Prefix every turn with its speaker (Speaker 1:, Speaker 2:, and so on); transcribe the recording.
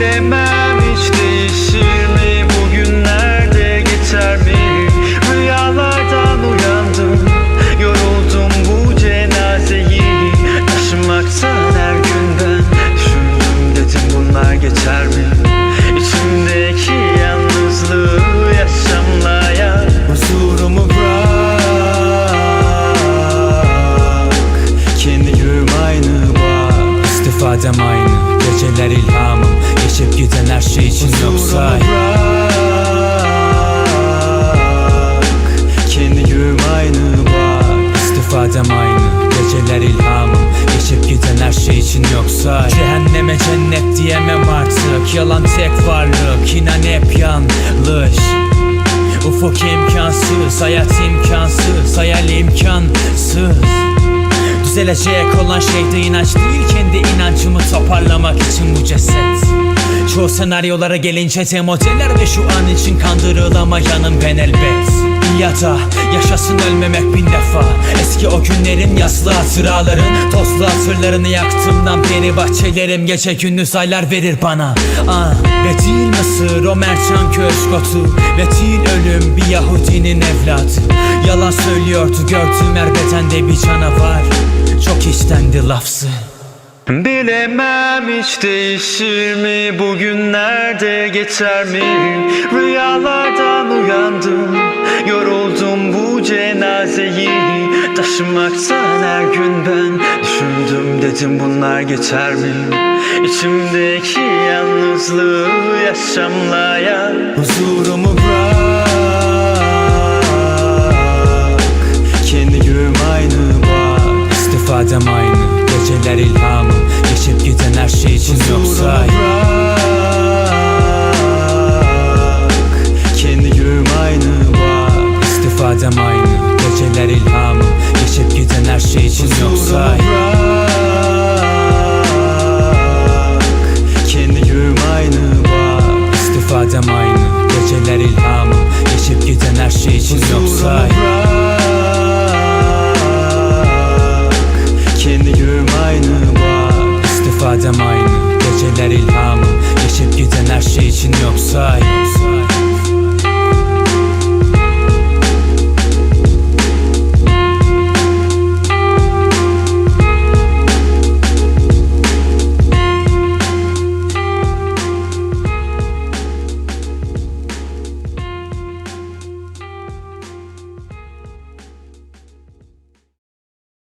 Speaker 1: bilemem hiç değişir mi? Bugünlerde geçer mi? Rüyalardan uyandım. Yoruldum bu cenazeyi. Taşımaktan her günden Düşündüm dedim bunlar geçer mi? İçimdeki yalnızlığı yaşamlaya Huzurumu bırak. Kendi gülüm aynı bak. İstifadem aynı Geceler ilhamım. Geçip giden her şey için Huzurumu yok bırak, Kendi güvüm aynı bak. İstifadem aynı Geceler ilhamım. Geçip giden her şey için yok say. Cehenneme cennet diyemem artık. Yalan tek varlık inan hep yanlış. Ufuk imkansız, hayat imkansız, hayal imkansız. Düzelecek olan şey de inanç değil Kendi inancımı toparlamak için bu ceset. Çoğu senaryolara gelince de modeller Ve şu an için kandırılamayanım ben elbet. Ya da yaşasın ölmemek bin defa. Eski o günlerin yaslı hatıraların Tozlu hatırlarını yaktığımdan beri Bahçelerim gece gündüz aylar verir bana. Ah, Ve değil Mısır o mercan köşkotu Ve değil ölüm bir Yahudinin evladı. Yalan söylüyordu gördüğüm her bedende bir canavar. Çok istendi lafzı Bilemem hiç değişir mi Bugünlerde geçer mi? Rüyalardan uyandım Yoruldum bu cenazeyi. Taşımaktan her gün ben Düşündüm dedim bunlar geçer mi? İçimdeki yalnızlığı yaşamlaya Huzurumu bırak. Kendi günüm aynı bak. İstifadem aynı Geceler ilhamım şey için yoksa Kendi günüm aynı bak. İstifadem aynı. Geceler ilhamım. Geçip giden her şey için yoksa Kendi Geceler ilhamım Geçip giden her şey için yoksa